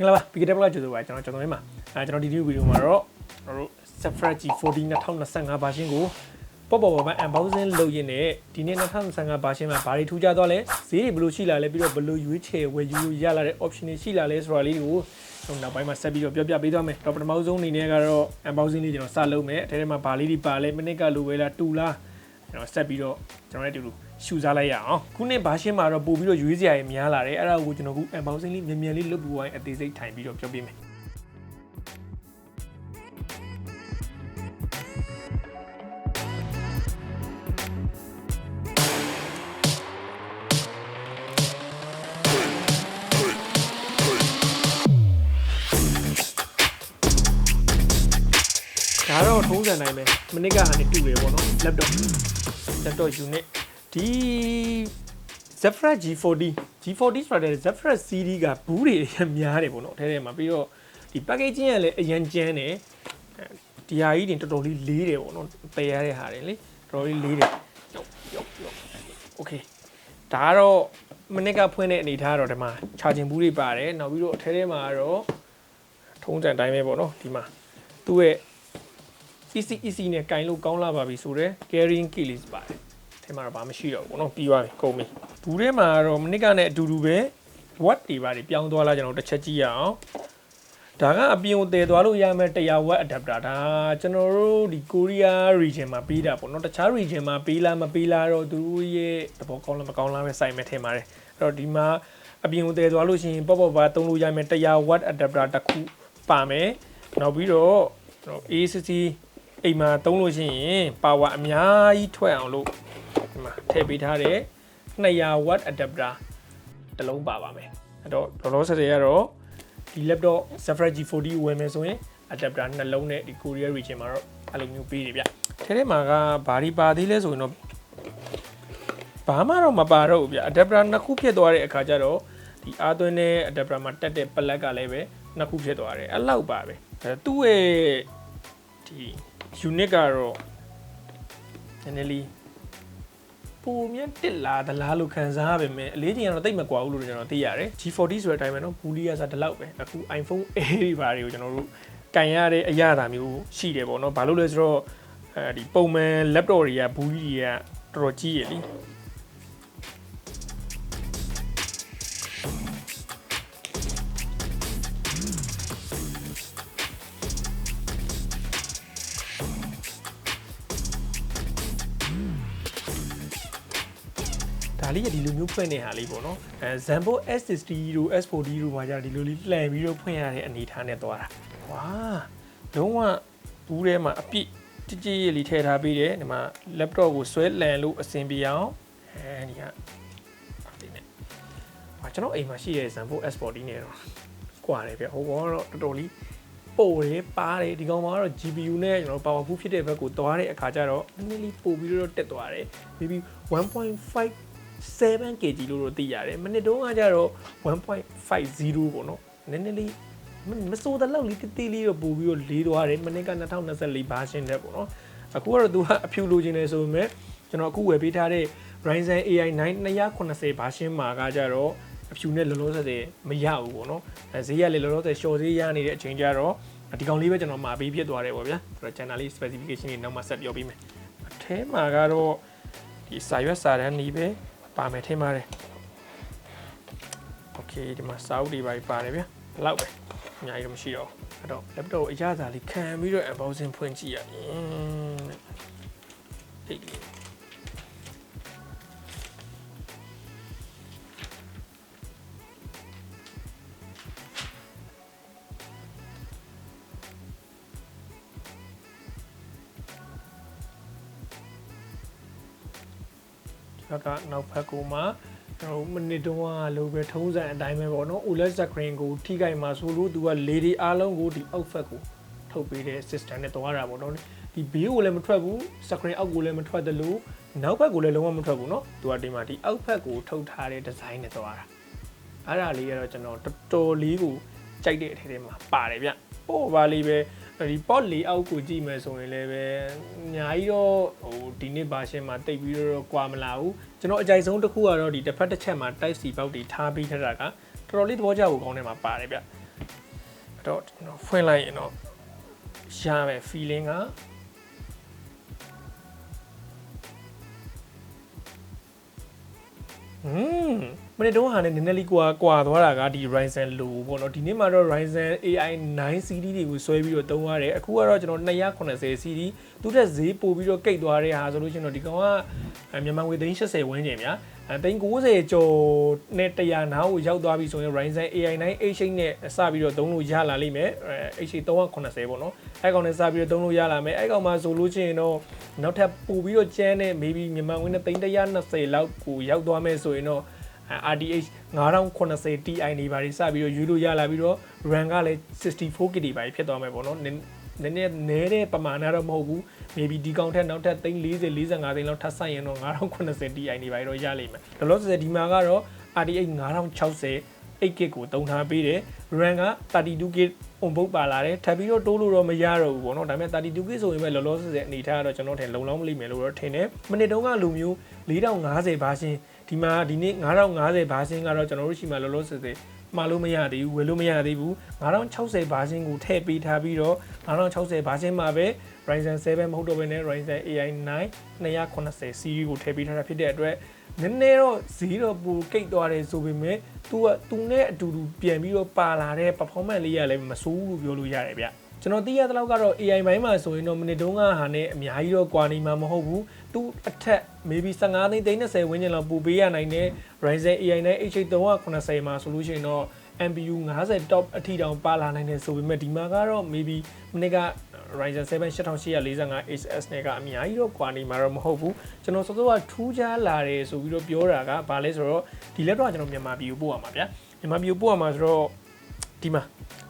င်္ဂလာပါ Big Data ကကြိုဆိုပါကျွန်တော်ကျွန်တော်လေးမှာအဲကျွန်တော်ဒီဒီဗီဒီယိုမှာတော့ကျွန်တော်တို့ Safra G40 2025 version ကိုပေါ့ပေါ့ပေါ့ပေါ့ unboxing လုပ်ရင်းနဲ့ဒီနေ့2025 version မှာဘာတွေထူးခြားသွားလဲဈေးတွေဘယ်လိုရှိလာလဲပြီးတော့ဘယ်လိုရွေးချယ်ဝယ်ယူလို့ရလာတဲ့ option တွေရှိလာလဲဆိုတာလေးတွေကိုကျွန်တော်နောက်ပိုင်းမှာဆက်ပြီးတော့ပြောပြပေးသွားမယ်တော့ပထမဆုံးအနေနဲ့ကတော့ unboxing လေးကျွန်တော်စလုပ်မယ်အဲထဲမှာဘာလေးတွေပါလဲမိနစ်ကလိုပဲလားတူလားကျွန်တော်ဆက်ပြီးတော့ကျွန်တော်လည်းအတူတူ ရှူစားလိုက်ရအောင်ခုနှစ်ဘာရှင်းမှာတော့ပို့ပြီးတော့ရွေးစရာတွေများလာတယ်အဲ့ဒါကိုကျွန်တော်ခု unboxing လေးမြန်မြန်လေးလုပ်ပြီးဝိုင်းအသေးစိတ်ထိုင်ပြီးတော့ပြောပြမယ်ဒါတော့ထုံးစံတိုင်းပဲမနစ်ကဟာနေတူတယ်ပေါ့နော် laptop laptop unit ဒီ Zephyr G40 G40 ဆိုတဲ့ Zephyr series ကဘူးတွေအများများတယ်ပေါ့နော်အဲထဲမှာပြီးတော့ဒီ packaging ကလည်းအရန်ကျန်းတယ်ဒီဟာကြီးတင်တော်တော်လေးလေးတယ်ပေါ့နော်ပယ်ရတဲ့ဟာတွေလေတော်တော်လေးလေးတယ်ယောယောယော okay ဒါကတော့မနစ်ကဖွင့်တဲ့အနေထားကတော့ဒီမှာ charging ဘူးတွေပါတယ်နောက်ပြီးတော့အထဲထဲမှာကတော့ထုံးစံတိုင်းပဲပေါ့နော်ဒီမှာသူ့ရဲ့ easy easy နဲ့ကင်လို့ကောင်းလာပါပြီဆိုတော့ carrying key လေးပါတယ် အဲမှာတော့ဘာမှမရှိတော့ဘူးเนาะပြီးသွားပြီကုန်ပြီဘူးထဲမှာတော့မနစ်ကနဲ့အတူတူပဲ watt တွေပါတယ်ပြောင်းသွားလာကျွန်တော်တစ်ချက်ကြည့်ရအောင်ဒါကအပြင်ကိုတည်သွားလို့ရမယ်100 watt adapter ဒါကျွန်တော်တို့ဒီ Korea region မှာပေးတာပေါ့เนาะတခြား region မှာပေးလားမပေးလားတော့သူတို့ရဲ့သဘောကောင်းလားမကောင်းလားပဲစိုက်မယ်ထင်ပါတယ်အဲ့တော့ဒီမှာအပြင်ကိုတည်သွားလို့ရှိရင်ပေါ့ပေါ့ပါသုံးလို့ရမယ်100 watt adapter တစ်ခုပါမယ်နောက်ပြီးတော့ကျွန်တော် A60 အိမ်မှာသုံးလို့ရှိရင်ပါဝါအများကြီးထွက်အောင်လို့ ဒီမှာထည့်ပေးထားတဲ့200 watt adapter တစ်လုံးပါပါမယ်အဲ့တော့လောလောဆယ်ဆယ်ကတော့ဒီ laptop Zephyr G40 ဝယ်မယ်ဆိုရင် adapter နှလုံးနဲ့ဒီ Korea region မှာတော့အဲ့လိုမျိုးပေးတယ်ဗျထဲထဲမှာကဘာဒီပါသေးလဲဆိုရင်တော့ဘာမှတော့မပါတော့ဘူးဗျ adapter နှစ်ခုဖြစ်သွားတဲ့အခါကျတော့ဒီအာသွင်းတဲ့ adapter မှာတက်တဲ့ plug ကလည်းပဲနှစ်ခုဖြစ်သွားတယ်အဲ့လောက်ပါပဲအဲသူ့ရဲ့ဒီ unit ကတော့နည်းနည်းလေး ပုံမြတ်တက်လာသလားလို့ခံစားရပါမယ်အလေးချိန်ကတော့တိတ်မကွာဘူးလို့ကျွန်တော်သိရတယ် G40 ဆိုတဲ့အတိုင်းပဲเนาะဘူးလီယာစားဒီလောက်ပဲအခု iPhone 8တွေဘာတွေကိုကျွန်တော်တို့ကင်ရတဲ့အရာတာမျိုးရှိတယ်ပေါ့เนาะဘာလို့လဲဆိုတော့အဲဒီပုံမှန် laptop တွေကဘူးလီတွေကတော်တော်ကြီးရလी လေးကဒီလိုမျိုးဖွင့်နေဟာလေးပေါ့နော်အဲ Zambo S60 တို့ S40 တို့မှာじゃဒီလိုလေးလှန်ပြီးတော့ဖွင့်ရတဲ့အနေထားနဲ့သွားတာဝါလုံးဝဘူးထဲမှာအပြည့်ကြည်ကြည်လေးထည့်ထားပေးတယ်ဒီမှာ laptop ကိုဆွဲလန်လို့အဆင်ပြေအောင်အဲဒီကဒီနဲ့ဟာကျွန်တော်အိမ်မှာရှိတဲ့ Zambo S40 နဲ့တော့ကွာတယ်ဗျဟိုကတော့တော်တော်လေးပိုတယ်ပါတယ်ဒီကောင်မှာကတော့ GPU နဲ့ကျွန်တော် powerful ဖြစ်တဲ့ဘက်ကိုသွားတဲ့အခါကျတော့နည်းနည်းလေးပို့ပြီးတော့တက်သွားတယ် maybe 1.5 7 kg လို့တော့သိရတယ်မိနစ်တုန်းကကျတော့1.50ပေါ့နော်နည်းနည်းလေးမစိုးတဲ့လောက်လေးတိတိလေးတော့ပို့ပြီးတော့လေးသွားတယ်မိနစ်က2024ဘာရှင်းတဲ့ပေါ့နော်အခုကတော့သူကအဖြူလိုချင်တယ်ဆိုပေမဲ့ကျွန်တော်အခုဝယ်ပေးထားတဲ့ Ryzen AI 9 290ဘာရှင်းမှာကကြတော့အဖြူနဲ့လောလောဆယ်ဆယ်မရဘူးပေါ့နော်အဲဈေးရလေလောလောဆယ် short ဈေးရနေတဲ့အချိန်ကျတော့ဒီကောင်လေးပဲကျွန်တော်မှာပေးဖြစ်သွားတယ်ပေါ့ဗျာဆိုတော့ channel လေး specification တွေနောက်မှဆက်ပြောပေးမယ်အထဲမှာကတော့ဒီစာရွက်စာတမ်းနေပဲ ပါမယ်ထင်ပါတယ်โอเคဒီမှာစာအုပ်တွေပါပါတယ်ဗျာဘယ်လောက်ပဲအများကြီးတော့မရှိတော့ဘူးအဲ့တော့ laptop အရသာလေးခံပြီးတော့ unboxing ဖွင့်ကြည့်ရရင်ဟိတ် ဘက်ကနောက်ဘက်ကိုမှကျွန်တော်မနစ်တော့လိုပဲထုံးစံအတိုင်းပဲပေါ့နော် OLED screen ကိုထိခိုက်မှာဆိုလို့သူက lady အားလုံးကိုဒီ outfit ကိုထုတ်ပေးတဲ့ system နဲ့တွားတာပေါ့နော်ဒီ view ကိုလည်းမထွက်ဘူး screen အောက်ကိုလည်းမထွက်သလိုနောက်ဘက်ကိုလည်းလုံးဝမထွက်ဘူးနော်သူကဒီမှာဒီ outfit ကိုထုတ်ထားတဲ့ design နဲ့တွားတာအဲ့ဒါလေးကတော့ကျွန်တော်တော်တော်လေးကိုကြိုက်တဲ့အထက်ထဲမှာပါတယ်ဗျပို့ပါလေးပဲ ဒီ pot layout ကိုကြည့်မယ်ဆိုရင်လည်းပဲအများကြီးတော့ဟိုဒီနေ့ version မှာတိတ်ပြီးတော့ကွာမလာဘူးကျွန်တော်အကြိုက်ဆုံးတစ်ခုကတော့ဒီတစ်ဖက်တစ်ချက်မှာ type C ပေါက်တွေထားပြီးထတာကတော်တော်လေးသဘောကျဖို့ကောင်းတယ်မှာပါတယ်ဗျအဲ့တော့ကျွန်တော်ဖွင့်လိုက်ရင်တော့ရမယ် feeling ကอืม မနေ့တုန်းကလည်းနည်းနည်းလေးကွာကွာသွားတာကဒီ Ryzen လိုပေါ့နော်ဒီနေ့မှာတော့ Ryzen AI 9 series တွေကိုဆွဲပြီးတော့သုံးရတယ်အခုကတော့ကျွန်တော်280 series သူ့ထက်ဈေးပိုပြီးတော့ကိတ်သွားတဲ့ဟာဆိုလို့ရှိရင်တော့ဒီကောင်ကမြန်မာငွေသိန်း80ဝန်းကျင်များအဲသိန်း90ကျော်နဲ့100နားကိုရောက်သွားပြီဆိုရင် Ryzen AI 9 H8 နဲ့စပြီးတော့သုံးလို့ရလာလိမ့်မယ်အဲ H8 380ပေါ့နော်အဲကောင်နဲ့စပြီးတော့သုံးလို့ရလာမယ်အဲကောင်မှာဆိုလို့ရှိရင်တော့နောက်ထပ်ပိုပြီးတော့ကျန်းတဲ့ maybe မြန်မာငွေနဲ့သိန်း120လောက်ကိုရောက်သွားမယ်ဆိုရင်တော့ RDH 9080 Ti နေပါလိစပြီးတော့ယူလို့ရလာပြီးတော့ RAM ကလည်း 64GB တွေပါဖြစ်သွားမယ်ပေါ့နော်နည်းနည်းနည်းတဲ့ပမာဏတော့မဟုတ်ဘူး maybe ဒီကောင်ထက်နောက်ထပ်340 45သိန်းလောက်ထပ်ဆိုင်ရင်တော့9080 Ti နေပါတော့ရလိမ့်မယ်လောလောဆယ်ဒီမှာကတော့ RDH 9060 8GB ကိုတုံထားပေးတယ် RAM က 32GB on board ပါလာတယ်ထပ်ပြီးတော့တိုးလို့တော့မရတော့ဘူးပေါ့နော်ဒါပေမဲ့ 32GB ဆိုရင်ပဲလောလောဆယ်အနေထားကတော့ကျွန်တော်ထင်လုံလောက်မလိမ့်မယ်လို့တော့ထင်တယ်မနစ်တုန်းကလူမျိုး4050ဘာရှင်း ဒီမှာဒီနေ့9050ဘာရှင်းကတော့ကျွန်တော်တို့ရှိမှလောလောဆယ်ဆယ်မှာလို့မရသေးဘူးဝယ်လို့မရသေးဘူး9060ဘာရှင်းကိုထည့်ပေးထားပြီးတော့9060ဘာရှင်းမှာပဲ Ryzen 7မဟုတ်တော့ဘဲနဲ့ Ryzen AI 9 280 series ကိုထည့်ပေးထားတာဖြစ်တဲ့အတွက်နည်းနည်းတော့ဈေးတော့ပိုကိတ်သွားတယ်ဆိုပေမဲ့ तू က तू နဲ့အတူတူပြန်ပြီးတော့ပါလာတဲ့ performance လေးရလည်းမဆိုးဘူးလို့ပြောလို့ရတယ်ဗျ ကျွန်တော်သိရတဲ့လောက်ကတော့ AI ဘိုင်းမှာဆိုရင်တော့မိနစ်တုန်းကဟာနဲ့အများကြီးတော့ကွာနေမှာမဟုတ်ဘူးသူအထက် maybe 15သိန်း30ဝန်းကျင်လောက်ပို့ပေးရနိုင်တဲ့ Ryzen AI နဲ့ H8 380မှာဆိုလို့ရှိရင်တော့ MPU 50 top အထိတောင်ပါလာနိုင်တယ်ဆိုပေမဲ့ဒီမှာကတော့ maybe မနေ့က Ryzen 7 8845 HS နဲ့ကအများကြီးတော့ကွာနေမှာတော့မဟုတ်ဘူးကျွန်တော်စောစောကထူးခြားလာတယ်ဆိုပြီးတော့ပြောတာကဘာလဲဆိုတော့ဒီ laptop ကကျွန်တော်မြန်မာပြည်ကိုပို့ရမှာဗျာမြန်မာပြည်ကိုပို့ရမှာဆိုတော့ဒီမှာ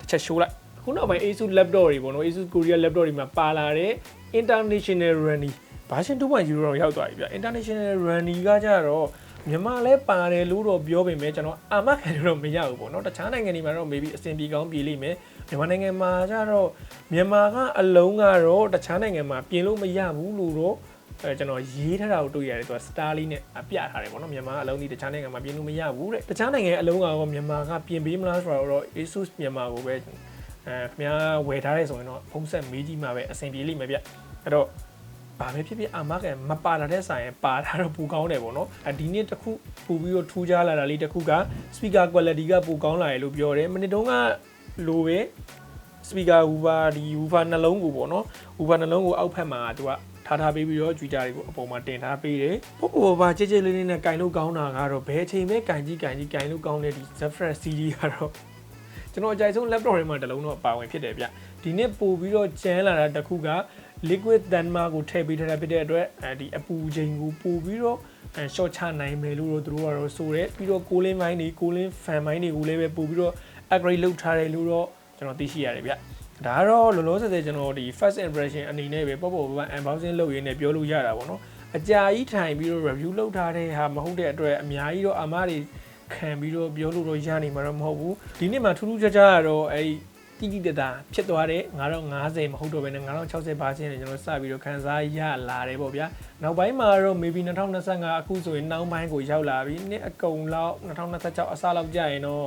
တစ်ချက် show လိုက် ခုနောက်ပိုင်း Asus laptop တွေပေါ့နော် Asus Korea laptop တွေမှာပါလာတဲ့ international running version 2.0တော့ရောက်သွားပြီဗျ international running ကကြတော့မြန်မာလဲပါတယ်လို့တော့ပြောပေမဲ့ကျွန်တော်အာမခံလို့တော့မရဘူးပေါ့နော်တခြားနိုင်ငံတွေမှာတော့ maybe အဆင်ပြေကောင်းပြေလိမ့်မယ်မြန်မာနိုင်ငံမှာကြတော့မြန်မာကအလုံးကတော့တခြားနိုင်ငံမှာပြင်လို့မရဘူးလို့တော့အဲကျွန်တော်ရေးထားတာကိုတွေ့ရတယ်သူက star လေးနဲ့အပြထားတယ်ပေါ့နော်မြန်မာအလုံးဒီတခြားနိုင်ငံမှာပြင်လို့မရဘူးတဲ့တခြားနိုင်ငံအလုံးကတော့မြန်မာကပြင်ပေးမလားဆိုတော့ Asus မြန်မာကိုပဲ အဲခင်ဗျားဝယ်ထားရဲဆိုရင်တော့ဖုံးဆက်မေးကြည့်မှာပဲအဆင်ပြေလိမ့်မယ်ဗျအဲ့တော့ဘာပဲဖြစ်ဖြစ်အာမခံမပါလာတဲ့ဆိုင်ပါတာတော့ပူကောင်းတယ်ပေါ့နော်အဒီနေ့တခုပူပြီးတော့ထူးခြားလာတာလေးတခုက speaker quality ကပူကောင်းလာတယ်လို့ပြောတယ်မနေ့တုန်းကလိုပဲ speaker woofer ဒီ woofer နှလုံးကိုပေါ့နော် woofer နှလုံးကိုအောက်ဖက်မှာသူကထားထားပေးပြီးတော့ Twitter တွေကိုအပေါ်မှာတင်ထားပေးတယ်ပို့ပေါ်ပါကြဲကြဲလေးလေးနဲ့ကင်လို့ကောင်းတာကတော့ဘယ်အချိန်ပဲကင်ကြီးကင်ကြီးကင်လို့ကောင်းတဲ့ဒီ Zephyr series ကတော့ ကျွန်တော်အကြိုက်ဆုံး laptop တွေမှာတစ်လုံးတော့ပါဝင်ဖြစ်တယ်ဗျဒီနေ့ပို့ပြီးတော့ကျန်းလာတာတစ်ခုက liquid therma ကိုထည့်ပေးထားတာဖြစ်တဲ့အတွက်အဲဒီအပူချိန်ကိုပို့ပြီးတော့ short ချနိုင်မယ်လို့တော့သူတို့ကတော့ဆိုရဲပြီးတော့ cooling မိုင်းတွေ cooling fan မိုင်းတွေကိုလည်းပဲပို့ပြီးတော့ upgrade လုပ်ထားတယ်လို့တော့ကျွန်တော်သိရှိရတယ်ဗျဒါကတော့လောလောဆယ်ဆယ်ကျွန်တော်ဒီ first impression အနေနဲ့ပဲပေါ့ပေါ့ပပ unboxing လုပ်ရင်းနဲ့ပြောလို့ရတာပေါ့နော်အကြာကြီးထိုင်ပြီးတော့ review လုပ်ထားတဲ့ဟာမဟုတ်တဲ့အတွက်အများကြီးတော့အမားတွေ ခံပြီးတော့ပြောလို့တော့ရနိုင်မှာတော့မဟုတ်ဘူးဒီနေ့မှာထူးထူးခြားခြားကတော့အဲဒီတိတိတတာဖြစ်သွားတဲ့9050မဟုတ်တော့ဘဲနဲ့9060ပါချင်းနဲ့ကျွန်တော်စပြီးတော့ခန်းစားရလာတယ်ပေါ့ဗျာနောက်ပိုင်းမှာတော့ maybe 2025အခုဆိုရင်နောက်ပိုင်းကိုရောက်လာပြီနှစ်အကုန်လောက်2026အစလောက်ကြာရင်တော့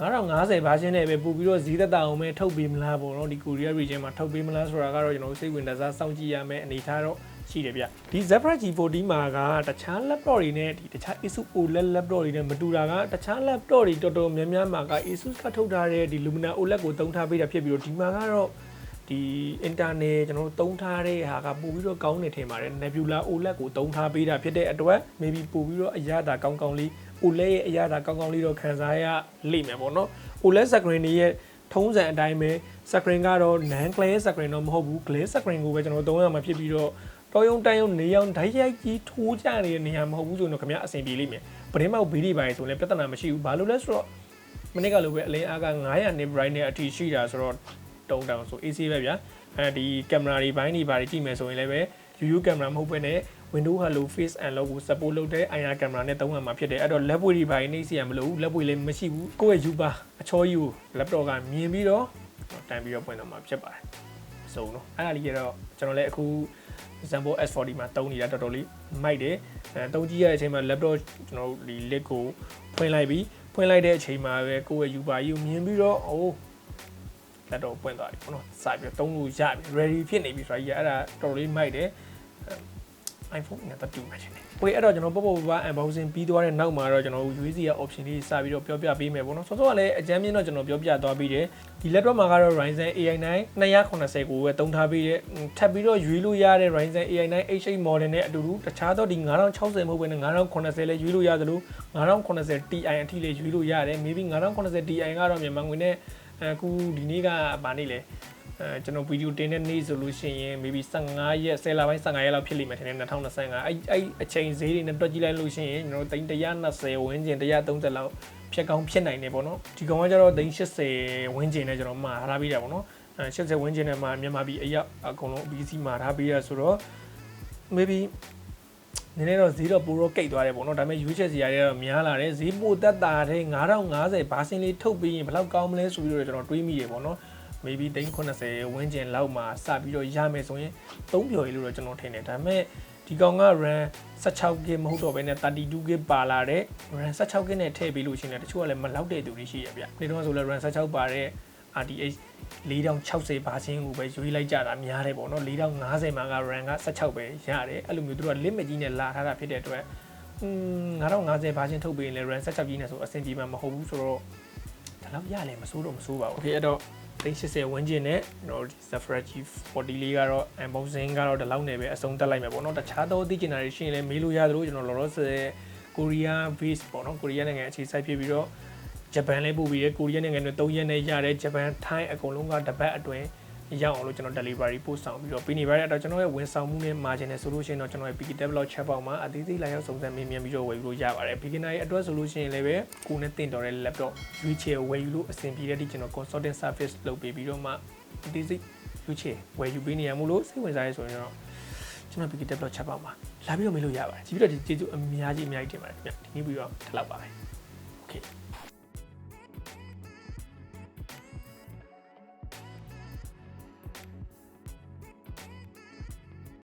9050ဘာရှင်းနဲ့ပဲပို့ပြီးတော့ဈေးသက်သာအောင်ပဲထုတ်ပေးမလားပေါ့နော်ဒီ Korea region မှာထုတ်ပေးမလားဆိုတာကတော့ကျွန်တော်စိတ်ဝင်စားစောင့်ကြည့်ရမယ်အနေထားတော့ ရှိတယ်ဗျဒီ Zebra G40 မှာကတခြား laptop တွေနဲ့ဒီတခြား Asus OLED laptop တွေနဲ့မတူတာကတခြား laptop တွေတော်တော်များများမှာက Asus ကထုတ်ထားတဲ့ဒီ Lumina OLED ကိုသုံးထားပေးတာဖြစ်ပြီးတော့ဒီမှာကတော့ဒီ internet ကျွန်တော်တို့သုံးထားတဲ့ဟာကပို့ပြီးတော့ကောင်းနေထင်ပါတယ် Nebula OLED ကိုသုံးထားပေးတာဖြစ်တဲ့အတွက် maybe ပို့ပြီးတော့အရသာကောင်းကောင်းလေး OLED ရဲ့အရသာကောင်းကောင်းလေးတော့ခံစားရလိမ့်မယ်ပေါ့နော် OLED screen တွေရဲ့ထုံးစံအတိုင်းပဲ screen ကတော့ non glare screen တော့မဟုတ်ဘူး glare screen ကိုပဲကျွန်တော်သုံးရမှာဖြစ်ပြီးတော့ တော်ယုံတန်ယုံနေအောင်ဓာတ်ရိုက်ကြီးထိုးကြနေတဲ့နေရာမဟုတ်ဘူးဆိုတော့ခင်ဗျအဆင်ပြေလိမ့်မယ်ပရင်းမောက်ဘီဒီပိုင်းဆိုလည်းပြဿနာမရှိဘူးဘာလို့လဲဆိုတော့မနေ့ကလိုပဲအလင်းအားက900 nit bright နဲ့အထိရှိတာဆိုတော့တုံးတောင်ဆို AC ပဲဗျာအဲဒီကင်မရာတွေဘိုင်းတွေဘာတွေကြည့်မယ်ဆိုရင်လည်းပဲ UU ကင်မရာမဟုတ်ဘဲနဲ့ Windows Hello Face Unlock ကို support လုပ်တဲ့ IR camera နဲ့သုံးရမှာဖြစ်တယ်အဲ့တော့လက်ပွေတွေဘာတွေနှိမ့်စီရမလို့လက်ပွေလည်းမရှိဘူးကိုယ့်ရဲ့ user အချောကြီးကို laptop ကမြင်ပြီးတော့တန်ပြီးတော့ပွင့်တော့မှာဖြစ်ပါတယ်စုံတော့အဲ့ဒါလေးကတော့ကျွန်တော်လည်းအခု Zambo S40 မှာတုံးနေတာတော်တော်လေးမိုက်တယ်အဲတုံးကြည့်ရတဲ့အချိန်မှာ laptop ကျွန်တော်ဒီ lid ကိုဖွင့်လိုက်ပြီးဖွင့်လိုက်တဲ့အချိန်မှာပဲကိုယ့်ရဲ့ user ကြီးကိုမြင်ပြီးတော့အိုးလက်တော့ပွင့်သွားပြီပေါ့နော်စပြီးတော့သုံးလို့ရပြီ ready ဖြစ်နေပြီဆိုတာကြီးအဲ့ဒါတော်တော်လေးမိုက်တယ် iPhone နဲ့တူမယ်ရှင်။ Okay အဲ့တော့ကျွန်တော်ပေါ့ပေါ့ပါ unboxing ပြီးသွားတဲ့နောက်မှာတော့ကျွန်တော် USB ရဲ့ option လေးစပြီးတော့ပြောပြပေးမယ်ပေါ့နော်။စောစောကလည်းအကြမ်းမြင့်တော့ကျွန်တော်ပြောပြသွားပြီးတယ်။ဒီ laptop မှာကတော့ Ryzen AI9 280ကိုပဲတုံးထားပြီးတဲ့ထပ်ပြီးတော့ရွေးလို့ရတဲ့ Ryzen AI9 H8 model နဲ့အတူတူတခြားသောဒီ9060မဟုတ်ဘဲနဲ့9080လည်းရွေးလို့ရသလို9080 Ti အထိလည်းရွေးလို့ရတယ်။ maybe 9080 Ti ကတော့မြန်မာငွေနဲ့အခုဒီနေ့ကဗာနေလဲ အဲကျွန်တော်ဗီဒီယိုတင်တဲ့နေ့ဆိုလို့ရှိရင် maybe 15ရက်10လပိုင်း15ရက်လောက်ဖြစ်လိမ့်မယ်ထင်တယ်2025အဲ့အဲ့အချိန်ဈေးတွေနဲ့တွက်ကြည့်လိုက်လို့ရှိရင်ကျွန်တော်သိန်း120ဝန်းကျင်130လောက်ဖြတ်ကောင်းဖြစ်နိုင်တယ်ပေါ့နော်ဒီကောင်ကကျတော့သိန်း80ဝန်းကျင်နဲ့ကျွန်တော်မှာထားပြီးတာပေါ့နော်အဲ80ဝန်းကျင်နဲ့မှာမြန်မာပြည်အရောက်အကုန်လုံး BC မှာထားပြီးရဆိုတော့ maybe နည်းနည်းတော့ဈေးတော့ပိုတော့ကိတ်သွားတယ်ပေါ့နော်ဒါပေမဲ့ရွေးချက်စီရတဲ့တော့များလာတယ်ဈေးပိုတက်တာတဲ့9050ဘာစင်လေးထုတ်ပြီးရင်ဘယ်လောက်ကောင်းမလဲဆိုပြီးတော့ကျွန်တော်တွေးမိတယ်ပေါ့နော် maybe 380ဝန်းကျင်လောက်မှာစပြီးတော့ရမယ်ဆိုရင်3ပြော်ရီလို့တော့ကျွန်တော်ထင်တယ်ဒါပေမဲ့ဒီကောင်က RAM 16GB မဟုတ်တော့ဘဲနဲ့ 32GB ပါလာတဲ့ RAM 16GB နဲ့ထည့်ပေးလို့ရှိရင်တချို့ကလည်းမလောက်တဲ့သူတွေရှိရဗျ။ဒီတော့ဆိုလည်း RAM 16ပါတဲ့ RTX 4060ဘာစင်းကိုပဲရွေးလိုက်ကြတာများတယ်ပေါ့နော်4050မှာက RAM က16ပဲရတယ်အဲ့လိုမျိုးသူတို့က limit ကြီးနဲ့လာထားတာဖြစ်တဲ့အတွက်อืม9050ဘာစင်းထုတ်ပေးရင်လည်း RAM 16ကြီးနဲ့ဆိုအဆင်ပြေမှာမဟုတ်ဘူးဆိုတော့ဒါတော့ရလဲမစိုးတော့မစိုးပါဘူး။ Okay အဲ့တော့ 380ဝန်းကျင်နဲ့ကျွန်တော်ဒီ Zafira G40 လေးကတော့ unboxing ကတော့ဒီလောက်နဲ့ပဲအဆုံးတက်လိုက်မယ်ပေါ့နော်တခြားသောသိချင်တာတွေရှိရင်လည်းမေးလို့ရသလိုကျွန်တော်လောလောဆယ်ကိုရီးယား base ပေါ့နော်ကိုရီးယားနိုင်ငံအခြေစိုက်ဖြစ်ပြီးတော့ဂျပန်လည်းပို့ပြီးရကိုရီးယားနိုင်ငံတွေ3ရက်နဲ့ရတဲ့ဂျပန်ထိုင်းအကုန်လုံးကတပတ်အတွင်း ရောက်အောင်လို့ကျွန်တော် delivery ပို့ဆောင်ပြီးတော့ပြီးနေပါတဲ့အတွက်ကျွန်တော်ရဲ့ဝန်ဆောင်မှုနဲ့ margin နဲ့ဆိုလို့ရှိရင်တော့ကျွန်တော်ရဲ့ PK Develop chat box မှာအသေးသေးလာရောက်စုံစမ်းမေးမြန်းပြီးတော့ဝယ်ယူလို့ရပါတယ် beginner ရဲ့အတွက်ဆိုလို့ရှိရင်လည်းပဲကိုယ်နဲ့တင်တော်တဲ့ laptop ရွေးချယ်ဝယ်ယူလို့အဆင်ပြေတဲ့ဒီကျွန်တော် consulting service လုပ်ပေးပြီးတော့မှအသေးစိတ်ရွေးချယ်ဝယ်ယူပေးနေရမို့လို့စိတ်ဝင်စားရဲဆိုရင်တော့ကျွန်တော် PK Develop chat box မှာလာပြီးတော့မေးလို့ရပါတယ်ကြည့်ပြီးတော့ဒီကျေးဇူးအများကြီးအများကြီးတင်ပါတယ်ခင်ဗျဒီနေ့ပြီးတော့ထပ်လောက်ပါပဲ okay